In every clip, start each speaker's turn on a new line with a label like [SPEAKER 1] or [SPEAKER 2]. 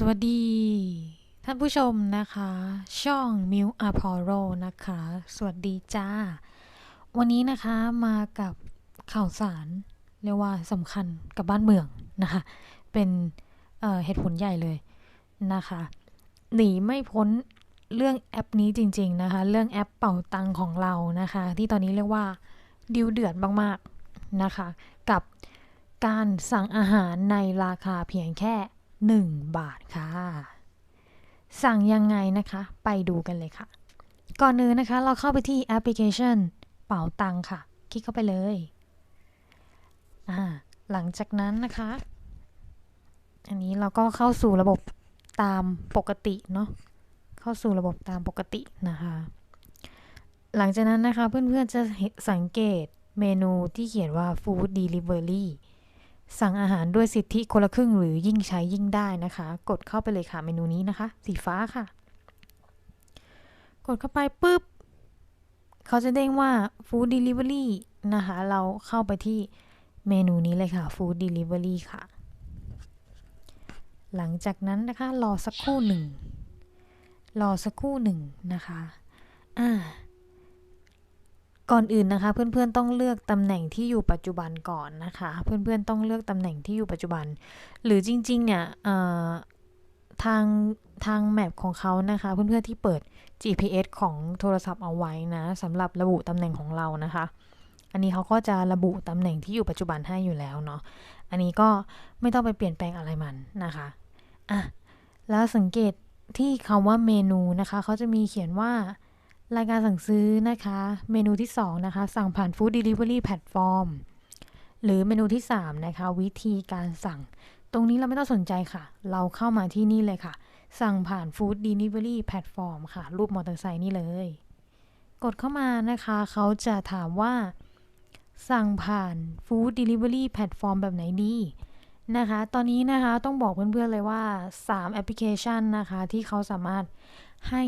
[SPEAKER 1] สวัสดี ท่านผู้ชมนะคะ ช่องมิวอาพอโรนะคะ สวัสดีจ้า วันนี้นะคะมากับข่าวสาร เรียกว่าสำคัญกับบ้านเมืองนะคะ เป็นเเหตุผลใหญ่เลยนะคะ หนีไม่พ้นเรื่องแอปนี้จริง ๆนะคะ เรื่องแอปเป่าตังของเรานะคะ ที่ตอนนี้เรียกว่าดิวเดือดมากๆนะคะ กับการสั่งอาหารในราคาเพียงแค่ 1 บาทค่ะ สั่งยังไงนะคะ ไปดูกันเลยค่ะ ก่อนอื่นนะคะ เราเข้าไปที่แอปพลิเคชัน เป๋าตังค่ะ คลิกเข้าไปเลยอ่าหลังจากนั้นนะคะ อันนี้เราก็เข้าสู่ระบบตามปกติเนาะ เข้าสู่ระบบตามปกตินะคะ หลังจากนั้นนะคะเพื่อนๆจะสังเกตเมนูที่เขียนว่า Food Delivery สั่งอาหารด้วยสิทธิคนละครึ่งหรือยิ่งใช้ยิ่งได้นะคะ กดเข้าไปเลยค่ะเมนูนี้นะคะ สีฟ้าค่ะ กดเข้าไปปุ๊บเขาจะเด้งว่า Food Delivery นะคะ เราเข้าไปที่เมนูนี้เลยค่ะ Food Delivery ค่ะ หลังจากนั้นนะคะ รอสักครู่หนึ่ง รอสักครู่หนึ่งนะคะ อ่า ก่อนอื่นนะคะ เพื่อนๆต้องเลือกตำแหน่งที่อยู่ปัจจุบันก่อนนะคะ เพื่อนๆต้องเลือกตำแหน่งที่อยู่ปัจจุบัน หรือจริงๆเนี่ยทางทางแมปของเขานะคะ เพื่อนๆที่เปิด GPS ของโทรศัพท์เอาไว้นะสำหรับระบุตำแหน่งของเรานะคะ อันนี้เขาก็จะระบุตำแหน่งที่อยู่ปัจจุบันให้อยู่แล้วเนาะอันนี้ก็ไม่ต้องไปเปลี่ยนแปลงอะไรมันนะคะอะแล้วสังเกตที่คำว่าเมนูนะคะเขาจะมีเขียนว่า รายการสั่งซื้อนะคะ เมนูที่ 2 นะคะ สั่งผ่าน Food Delivery Platform หรือเมนูที่ 3 นะคะ วิธีการสั่ง ตรงนี้เราไม่ต้องสนใจค่ะ เราเข้ามาที่นี่เลยค่ะ สั่งผ่าน Food Delivery Platform ค่ะ รูปมอเตอร์ไซค์นี่เลย กดเข้ามานะคะ เขาจะถามว่า สั่งผ่าน Food Delivery Platform แบบไหนดีนะคะ ตอนนี้นะคะต้องบอกเพื่อนๆเลยว่า 3 แอปพลิเคชันนะคะ ที่เขาสามารถให้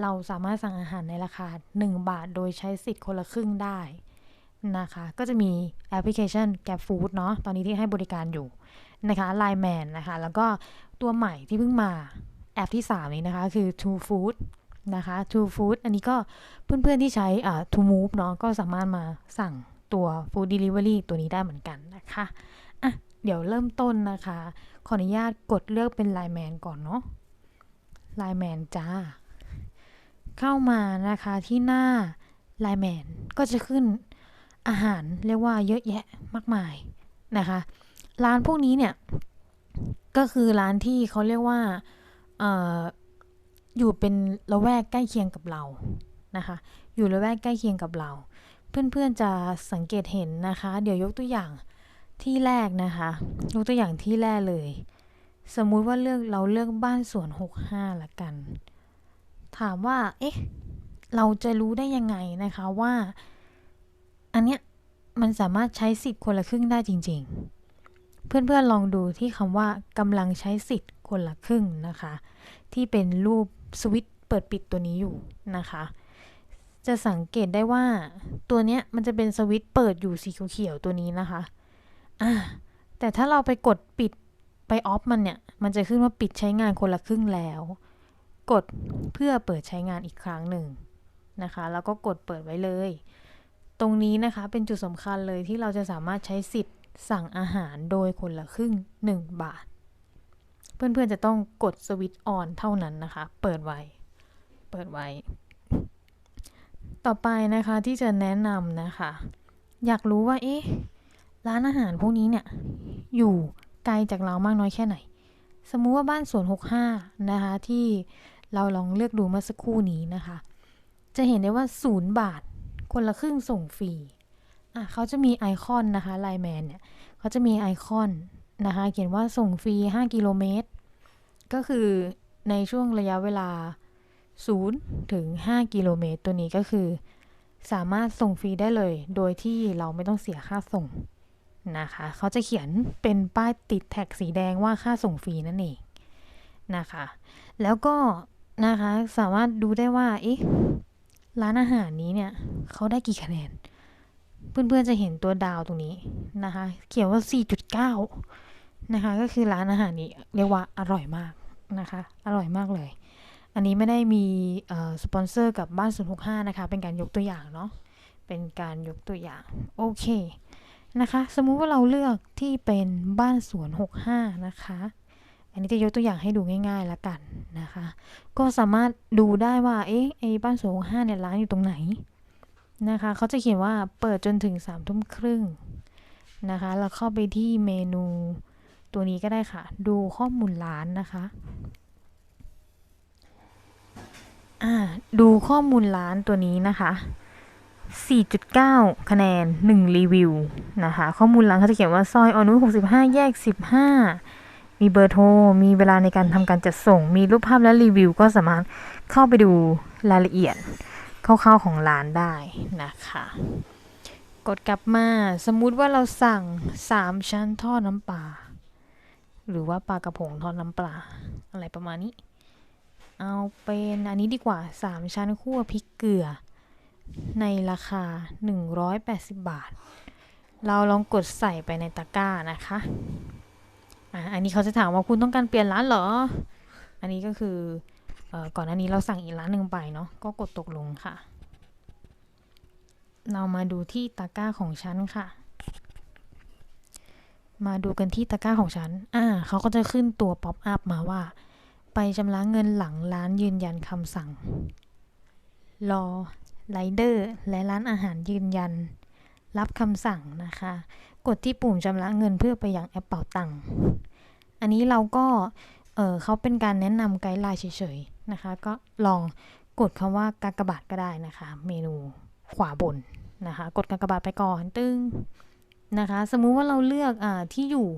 [SPEAKER 1] เราสามารถสั่งอาหารในราคา 1 บาทโดยใช้สิทธิ์คนละครึ่งได้นะคะ ก็จะมีแอปพลิเคชัน Grab Food เนาะ ตอนนี้ที่ให้บริการอยู่นะคะ Line Man นะคะ แล้วก็ตัวใหม่ที่เพิ่งมาแอปที่ 3 นี้นะคะ คือ True Food นะคะ True Food อันนี้ก็เพื่อนๆที่ใช้อ่า To Move เนาะ ก็สามารถมาสั่งตัว Food Delivery ตัวนี้ได้เหมือนกันนะคะอะเดี๋ยวเริ่มต้นนะคะ ขออนุญาตกดเลือกเป็น Line Man ก่อนเนาะ Line Man จ้า เข้ามานะคะที่หน้า Line Man ก็จะขึ้นอาหารเรียกว่าเยอะแยะมากมายนะคะ ร้านพวกนี้เนี่ย ก็คือร้านที่เขาเรียกว่าเอออยู่เป็นละแวกใกล้เคียงกับเรานะคะ อยู่ละแวกใกล้เคียงกับเรา เพื่อนๆจะสังเกตเห็นนะคะ เดี๋ยวยกตัวอย่างที่แรกนะคะ ยกตัวอย่างที่แรกเลย สมมุติว่าเลือกเราเลือกบ้านสวน 65ละกัน ถามว่า เอ๊ะ เราจะรู้ได้ยังไงนะคะว่า อันเนี้ยมันสามารถใช้สิทธิ์คนละครึ่งได้จริง ๆ เพื่อนๆลองดูที่คำว่ากำลังใช้สิทธิ์คนละครึ่งนะคะ ที่เป็นรูปสวิตช์เปิดปิดตัวนี้อยู่นะคะ จะสังเกตได้ว่าตัวเนี้ยมันจะเป็นสวิตช์เปิดอยู่สีเขียวๆตัวนี้นะคะอ่าแต่ถ้าเราไปกดปิดไปออฟมันเนี่ย มันจะขึ้นว่าปิดใช้งานคนละครึ่งแล้ว กดเพื่อเปิดใช้งานอีกครั้งหนึ่งนะคะ แล้วก็กดเปิดไว้เลย ตรงนี้นะคะเป็นจุดสำคัญเลยที่เราจะสามารถใช้สิทธิ์สั่งอาหารโดยคนละครึ่ง 1 บาท เพื่อนๆจะต้องกดสวิตช์ออนเท่านั้นนะคะ เปิดไว้ เปิดไว้ ต่อไปนะคะที่จะแนะนำนะคะ อยากรู้ว่าเอ๊ะร้านอาหารพวกนี้เนี่ยอยู่ไกลจากเรามากน้อยแค่ไหน สมมุติว่าบ้านสวน 65 นะคะที่ เราลองเลือกดูเมื่อสักครู่นี้นะคะ จะเห็นได้ว่าศูนย์บาท คนละครึ่งส่งฟรีอะเขาจะมีไอคอนนะคะไลแมนเนี่ยเขาจะมีไอคอนนะคะ เขียนว่าส่งฟรี 5 กิโลเมตร ก็คือในช่วงระยะเวลา 0 ถึง 5 กิโลเมตร ตัวนี้ก็คือ สามารถส่งฟรีได้เลย โดยที่เราไม่ต้องเสียค่าส่งนะคะ เขาจะเขียนเป็นป้ายติดแท็กสีแดงว่าค่าส่งฟรีนั่นเองนะคะ แล้วก็ นะคะ สามารถดูได้ว่าเอ๊ะร้านอาหารนี้เนี่ยเขาได้กี่คะแนน เพื่อนๆจะเห็นตัวดาวตรงนี้นะคะ เขียนว่า 4.9 นะคะ ก็คือร้านอาหารนี้เรียกว่าอร่อยมากนะคะ อร่อยมากเลย อันนี้ไม่ได้มีสปอนเซอร์กับบ้าน 065 นะคะ เป็นการยกตัวอย่างเนาะ เป็นการยกตัวอย่าง โอเคนะคะ สมมุติว่าเราเลือกที่เป็นบ้านสวน65 นะคะ อันนี้จะยกตัวอย่างให้ดูง่ายๆแล้วกันนะคะ ก็สามารถดูได้ว่า เอ๊ะไอ้บ้านสวน65เนี่ยร้านอยู่ตรงไหนนะคะเขาจะเขียนว่าเปิดจนถึง3ทุ่มครึ่งนะคะเราเข้าไปที่เมนูตัวนี้ก็ได้ค่ะ ดูข้อมูลร้านนะคะดูข้อมูลร้านตัวนี้นะคะ 4.9 คะแนน 1 รีวิวนะคะ ข้อมูลร้านเขาจะเขียนว่า ซอยอนุ65 แยก 15 มีเบอร์โทร มีเวลาในการทำการจัดส่ง มีรูปภาพและรีวิว ก็สามารถเข้าไปดูรายละเอียดคร่าวๆของร้านได้นะคะ กดกลับมา สมมุติว่าเราสั่ง 3 ชั้นทอดน้ำปลา หรือว่าปลากระพงทอดน้ำปลา อะไรประมาณนี้ เอาเป็นอันนี้ดีกว่า 3 ชั้นคั่วพริกเกลือ ในราคา 180 บาท เราลองกดใส่ไปในตะกร้านะคะ อันนี้เขาจะถามว่าคุณต้องการเปลี่ยนร้านเหรอ อันนี้ก็คืออก่อนหน้านี้เราสั่งอีกร้านหนึ่งไปเนาะก็กดตกลงค่ะ เรามาดูที่ตะกร้าของฉันค่ะ มาดูกันที่ตะกร้าของฉัน อ่าเขาก็จะขึ้นตัวป๊อปอัพมาว่า ไปชำระเงินหลังร้านยืนยันคำสั่ง รอไรเดอร์และร้านอาหารยืนยัน รับคำสั่งนะคะ กดที่ปุ่มชำระเงินเพื่อไปยังแอปเป่าตังค์อันนี้เราก็เออเขาเป็นการแนะนำไกด์ไลน์เฉยๆนะคะ ก็ลองกดคำว่ากากบาทก็ได้นะคะ เมนูขวาบนนะคะ กดกากบาทไปก่อนตึ้งนะคะ สมมุติว่าเราเลือกอที่อยู่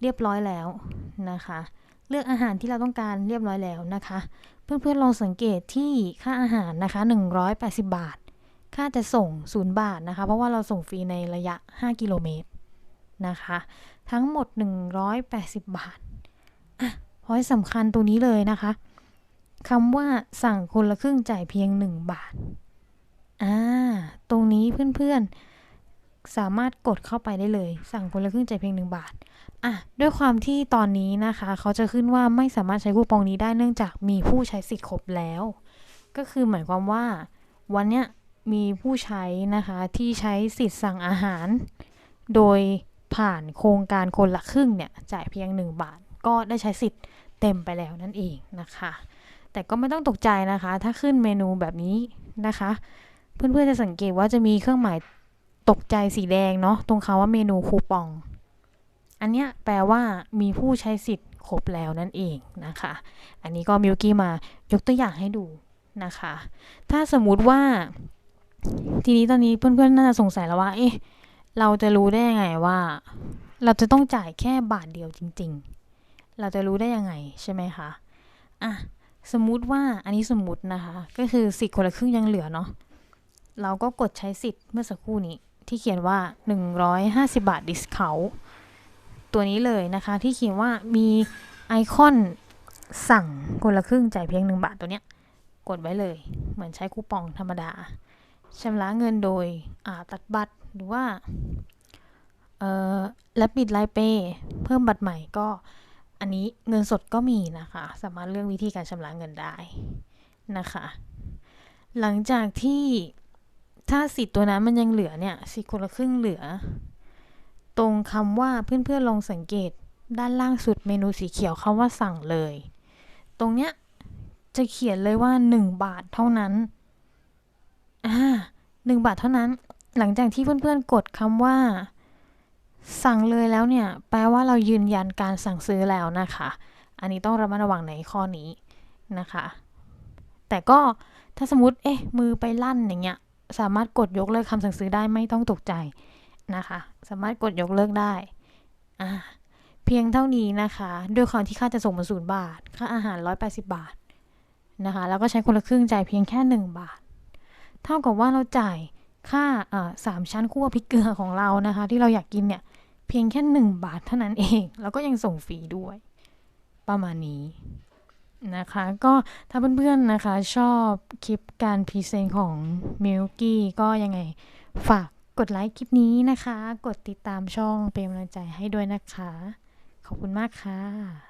[SPEAKER 1] เรียบร้อยแล้วนะคะ เลือกอาหารที่เราต้องการเรียบร้อยแล้วนะคะ เพื่อนๆลองสังเกตที่ค่าอาหารนะคะ 180 บาท ค่าจะส่ง 0 บาทนะคะ เพราะว่าเราส่งฟรีในระยะ 5 กิโลเมตร นะคะ ทั้งหมด 180 บาทอะพอยสำคัญตัวนี้เลยนะคะคำว่าสั่งคนละครึ่งจ่ายเพียง 1 บาทอ่าตรงนี้เพื่อนๆ สามารถกดเข้าไปได้เลย สั่งคนละครึ่งจ่ายเพียง 1 บาทอะด้วยความที่ตอนนี้นะคะ เขาจะขึ้นว่าไม่สามารถใช้คูปองนี้ได้เนื่องจากมีผู้ใช้สิทธิ์ครบแล้ว ก็คือหมายความว่า วันเนี้ยมีผู้ใช้นะคะที่ใช้สิทธิ์สั่งอาหาร โดย ผ่านโครงการคนละครึ่งเนี่ยจ่ายเพียง 1 บาท ก็ได้ใช้สิทธิ์เต็มไปแล้วนั่นเองนะคะ แต่ก็ไม่ต้องตกใจนะคะ ถ้าขึ้นเมนูแบบนี้นะคะ เพื่อนๆจะสังเกตว่าจะมีเครื่องหมายตกใจสีแดงเนาะตรงคาว่าเมนูคูปอง อันเนี้ยแปลว่ามีผู้ใช้สิทธิ์ครบแล้วนั่นเองนะคะ อันนี้ก็มิวกี้มายกตัวอย่างให้ดูนะคะ ถ้าสมมุติว่า ทีนี้ตอนนี้เพื่อนๆน่าจะสงสัยแล้วว่า เอ๊ะ เราจะรู้ได้ยังไงว่า เราจะต้องจ่ายแค่บาทเดียวจริง ๆ เราจะรู้ได้ยังไงใช่ไหมคะอะสมมุติว่าอันนี้สมมุตินะคะ ก็คือสิทธิ์คนละครึ่งยังเหลือเนาะเราก็กดใช้สิทธิ์เมื่อสักครู่นี้ ที่เขียนว่า 150 บาท discount ตัวนี้เลยนะคะ ที่เขียนว่ามีไอคอนสั่งคนละครึ่งจ่ายเพียง 1 บาทตัวเนี้ยกดไว้เลย เหมือนใช้คูปองธรรมดาชำระเงินโดยตัดบัตร หรือว่าและปิดไลเปเพิ่มบัตรใหม่ก็อันนี้เงินสดก็มีนะคะ สามารถเลือกวิธีการชำระเงินได้นะคะ หลังจากที่ถ้าสิทธิ์ตัวนั้นมันยังเหลือเนี่ยสิทธิ์คนละครึ่งเหลือ ตรงคำว่าเพื่อนๆลองสังเกตด้านล่างสุดเมนูสีเขียวคำว่าสั่งเลย ตรงเนี้ยจะเขียนเลยว่า 1 บาทเท่านั้นอ่าหนึ่งบาทเท่านั้น หลังจากที่เพื่อนๆกดคำว่า สั่งเลยแล้วเนี่ย แปลว่าเรายืนยันการสั่งซื้อแล้วนะคะ อันนี้ต้องระมัดระวังในข้อนี้นะคะ แต่ก็ถ้าสมมติเอ๊ะมือไปลั่นอย่างเงี้ย สามารถกดยกเลิกคำสั่งซื้อได้ไม่ต้องตกใจนะคะ สามารถกดยกเลิกได้อ่าเพียงเท่านี้นะคะด้วยความที่ค่าจะส่งมาศูนย์บาท ค่าอาหาร 180 บาทนะคะ แล้วก็ใช้คนละครึ่งจ่ายเพียงแค่ 1 บาท เท่ากับว่าเราจ่าย ค่าสามชั้นคั่วพริกเกลือของเรานะคะ ที่เราอยากกินเนี่ยเพียงแค่หนึ่งบาทเท่านั้นเอง แล้วก็ยังส่งฟรีด้วย ประมาณนี้นะคะ ก็ถ้าเพื่อนๆนะคะชอบคลิปการพรีเซนต์ของมิลกี้ก็ยังไงฝากกดไลค์คลิปนี้นะคะ กดติดตามช่องเป็นกำลังใจให้ด้วยนะคะ ขอบคุณมากค่ะ